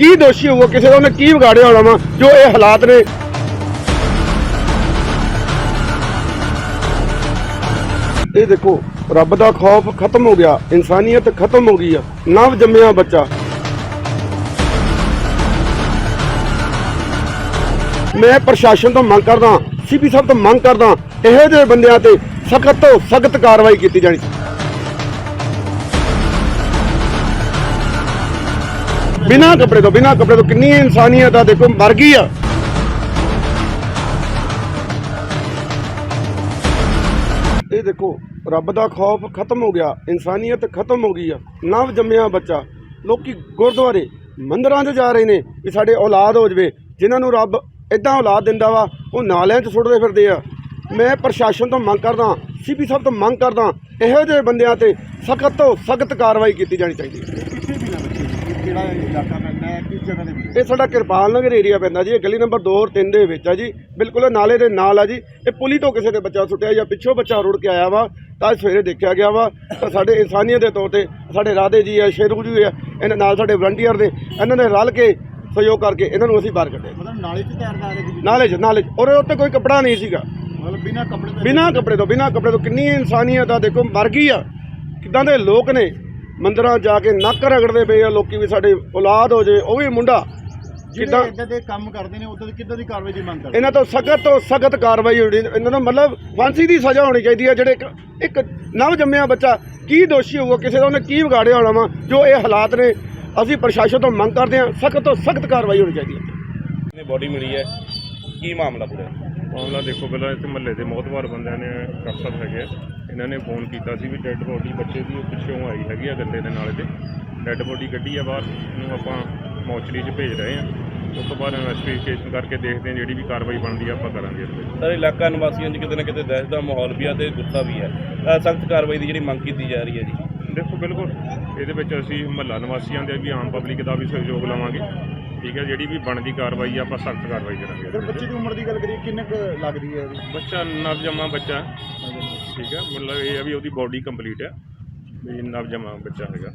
ਕੀ ਦੋਸ਼ੀ ਹੋਊਗਾ? ਕਿਸੇ ਦਾ ਉਹਨੇ ਕੀ ਵਿਗਾੜਿਆ ਹੋਣਾ ਵਾ? ਜੋ ਇਹ ਹਾਲਾਤ ਨੇ। ਇਹ ਦੇਖੋ, ਰੱਬ ਦਾ ਖੌਫ ਖਤਮ ਹੋ ਗਿਆ। ਇਨਸਾਨੀਅਤ ਖਤਮ ਹੋ ਗਈ ਆ। ਨਵ ਜੰਮਿਆ ਬੱਚਾ। ਮੈਂ ਪ੍ਰਸ਼ਾਸਨ ਤੋਂ ਮੰਗ ਕਰਦਾ, ਸੀਪੀ ਸਾਹਿਬ ਤੋਂ ਮੰਗ ਕਰਦਾ, ਇਹੋ ਜਿਹੇ ਬੰਦਿਆਂ ਤੇ ਸਖਤ ਤੋਂ ਸਖਤ ਕਾਰਵਾਈ ਕੀਤੀ ਜਾਣੀ ਬਿਨਾਂ ਕੱਪੜੇ ਤੋਂ, ਬਿਨਾਂ ਕੱਪੜੇ ਤੋਂ ਕਿੰਨੀ ਇਨਸਾਨੀਅਤ ਆ ਦੇਖੋ, ਮਰ ਗਈ ਆ। ਇਹ ਦੇਖੋ, ਰੱਬ ਦਾ ਖੌਫ ਖਤਮ ਹੋ ਗਿਆ, ਇਨਸਾਨੀਅਤ ਖਤਮ ਹੋ ਗਈ ਆ। ਨਵ ਜੰਮਿਆ ਬੱਚਾ, ਲੋਕੀ ਗੁਰਦੁਆਰੇ, ਮੰਦਰਾਂ 'ਚ ਜਾ ਰਹੇ ਨੇ ਵੀ ਸਾਡੇ ਔਲਾਦ ਹੋ ਜਵੇ, ਜਿਨ੍ਹਾਂ ਨੂੰ ਰੱਬ ਇਦਾਂ ਔਲਾਦ ਦਿੰਦਾ ਵਾ, ਉਹ ਨਾਲਿਆਂ 'ਚ ਸੁੱਟਦੇ ਫਿਰਦੇ ਆ। ਮੈਂ ਪ੍ਰਸ਼ਾਸਨ ਤੋਂ ਮੰਗ ਕਰਦਾ, ਸੀਪੀ ਸਾਹਿਬ ਤੋਂ ਮੰਗ ਕਰਦਾ, ਇਹੋ ਜਿਹੇ ਬੰਦਿਆਂ ਤੇ ਸਖਤ ਤੋਂ ਸਖਤ ਕਾਰਵਾਈ ਕੀਤੀ ਜਾਣੀ ਚਾਹੀਦੀ ਹੈ। ਕਿਹੜਾ ਇਲਾਕਾ ਪੈਂਦਾ ਹੈ? ਕਿਸ ਜਗ੍ਹਾ ਦੇ ਵਿੱਚ? ਇਹ ਸਾਡਾ ਕਿਰਪਾਲ ਨਗਰ ਏਰੀਆ ਪੈਂਦਾ ਜੀ। ਇਹ ਗਲੀ ਨੰਬਰ 2 ਔਰ 3 ਦੇ ਵਿੱਚ ਆ ਜੀ। ਬਿਲਕੁਲ ਨਾਲੇ ਦੇ ਨਾਲ ਆ ਜੀ। ਇਹ ਪੁਲੀ ਤੋਂ ਕਿਸੇ ਦੇ ਬੱਚਾ ਸੁੱਟਿਆ ਜਾਂ ਪਿੱਛੋਂ ਬੱਚਾ ਰੁੜ ਕੇ ਆਇਆ ਵਾ ਤਾਂ ਸਵੇਰੇ ਦੇਖਿਆ ਗਿਆ ਵਾ। ਤਾਂ ਸਾਡੇ ਇਨਸਾਨੀਅਤ ਦੇ ਤੌਰ ਤੇ ਸਾਡੇ ਰਾਧੇ ਜੀ ਆ ਸ਼ੇਰੂ ਜੀ ਆ ਇਹਨਾਂ ਨਾਲ ਸਾਡੇ ਵਲੰਟੀਅਰ ਨੇ ਇਹਨਾਂ ਨੇ ਰਲ ਕੇ ਸਹਿਯੋਗ ਕਰਕੇ ਇਹਨਾਂ ਨੂੰ ਅਸੀਂ ਬਾਹਰ ਕੱਢਿਆ ਮਤਲਬ ਨਾਲੇ 'ਚ ਤੈਰਦਾ ਆ ਰਿਹਾ ਨਾਲੇ 'ਚ ਨਾਲੇ 'ਚ। ਔਰ ਉੱਤੇ ਕੋਈ ਕੱਪੜਾ ਨਹੀਂ ਸੀਗਾ। ਮਤਲਬ ਬਿਨਾਂ ਕੱਪੜੇ ਤੋਂ ਬਿਨਾਂ ਕੱਪੜੇ ਤੋਂ ਬਿਨਾਂ ਕੱਪੜੇ ਤੋਂ ਕਿੰਨੀ ਇਨਸਾਨੀਅਤ ਆ ਦੇਖੋ ਮਰ ਗਈ ਆ। ਕਿਦਾਂ ਦੇ ਲੋਕ ਨੇ। ਮੰਦਰਾਂ ਜਾ ਕੇ ਨੱਕ ਰਗੜਦੇ ਪਏ ਆ ਲੋਕੀ ਵੀ ਸਾਡੇ ਔਲਾਦ ਹੋ ਜਾਵੇ ਉਹ ਵੀ ਮੁੰਡਾ ਕਿੱਦਾਂ ਇਦਾਂ ਦੇ ਕੰਮ ਕਰਦੇ ਨੇ ਉਦੋਂ ਕਿੱਦਾਂ ਦੀ ਕਾਰਵਾਈ ਦੀ ਮੰਗ ਕਰਦੇ ਇਹਨਾਂ ਤੋਂ ਸਖਤ ਤੋਂ ਸਖਤ ਕਾਰਵਾਈ ਹੋਣੀ ਇਹਨਾਂ ਨੂੰ ਮਤਲਬ ਫਾਂਸੀ ਦੀ ਸਜ਼ਾ ਹੋਣੀ ਚਾਹੀਦੀ ਹੈ ਜਿਹੜੇ ਇੱਕ ਇੱਕ ਨਵ ਜੰਮਿਆ ਬੱਚਾ ਕੀ ਦੋਸ਼ੀ ਹੋਊਗਾ ਕਿਸੇ ਦਾ ਉਹਨੇ ਕੀ ਵਿਗਾੜਿਆ ਹੋਣਾ ਵਾ ਜੋ ਇਹ ਹਾਲਾਤ ਨੇ ਅਸੀਂ ਪ੍ਰਸ਼ਾਸਨ ਤੋਂ ਮੰਗ ਕਰਦੇ ਹਾਂ ਸਖਤ ਤੋਂ ਸਖਤ ਕਾਰਵਾਈ ਹੋਣੀ ਚਾਹੀਦੀ ਹੈ ਨੇ ਬੋਡੀ ਮਿਲੀ ਹੈ? ਕੀ ਮਾਮਲਾ ਪੂਰਾ? ਮਾਮਲਾ ਦੇਖੋ ਪਹਿਲਾਂ ਇੱਥੇ ਮਹੱਲੇ ਦੇ ਮੋਤਬਾਰ ਬੰਦਿਆਂ ਨੇ ਡਾਕਟਰ ਹੈਗੇ ਆ, ਇਹਨਾਂ ਨੇ ਫੋਨ ਕੀਤਾ ਸੀ ਵੀ ਡੈੱਡ ਬੋਡੀ ਬੱਚੇ ਦੀ ਉਹ ਪਿੱਛੋਂ ਆਈ ਹੈਗੀ ਆ ਗੱਲੇ ਦੇ ਨਾਲੇ ਤੇ ਡੈੱਡ ਬੋਡੀ ਕੱਢੀ ਆ ਬਾਹਰ ਇਹਨੂੰ ਆਪਾਂ ਮੌਚਰੀ 'ਚ ਭੇਜ ਰਹੇ ਆ। ਉਸ ਤੋਂ ਬਾਅਦ ਇਨਵੈਸਟੀਗੇਸ਼ਨ ਕਰਕੇ ਦੇਖਦੇ ਆ ਜਿਹੜੀ ਵੀ ਕਾਰਵਾਈ ਬਣਦੀ ਆ ਆਪਾਂ ਕਰਾਂਗੇ ਇਹਦੇ ਵਿੱਚ। ਸਰ ਇਲਾਕਾ ਨਿਵਾਸੀਆਂ 'ਚ ਕਿਤੇ ਨਾ ਕਿਤੇ ਦਹਿਸ਼ਤ ਦਾ ਮਾਹੌਲ ਵੀ ਆ ਤੇ ਗੁੱਸਾ ਵੀ ਹੈ ਸਖਤ ਕਾਰਵਾਈ ਦੀ ਜਿਹੜੀ ਮੰਗ ਕੀਤੀ ਜਾ ਰਹੀ ਹੈ ਜੀ। ਦੇਖੋ ਬਿਲਕੁਲ। ਇਹਦੇ ਵਿੱਚ ਅਸੀਂ ਮਹੱਲਾ ਨਿਵਾਸੀਆਂ ਦੇ ਵੀ ਆਮ ਪਬਲਿਕ ਦਾ ਵੀ ਸਹਿਯੋਗ ਲਵਾਂਗੇ। ਠੀਕ ਹੈ ਜਿਹੜੀ ਵੀ ਬਣਦੀ ਕਾਰਵਾਈ ਆ ਆਪਾਂ ਸਖਤ ਕਾਰਵਾਈ ਕਰਾਂਗੇ। ਅਗਰ ਬੱਚੇ ਦੀ ਉਮਰ ਦੀ ਗੱਲ ਕਰੀਏ ਕਿੰਨੇ ਕੁ ਲੱਗਦੀ ਹੈ ਇਹਦੀ? ਬੱਚਾ ਨਵਜੰਮਾ ਬੱਚਾ। ਠੀਕ ਹੈ ਮਤਲਬ ਇਹ ਆ ਵੀ ਉਹਦੀ ਬੋਡੀ ਕੰਪਲੀਟ ਹੈ ਵੀ ਨਵਜੰਮਾ ਬੱਚਾ ਹੈਗਾ।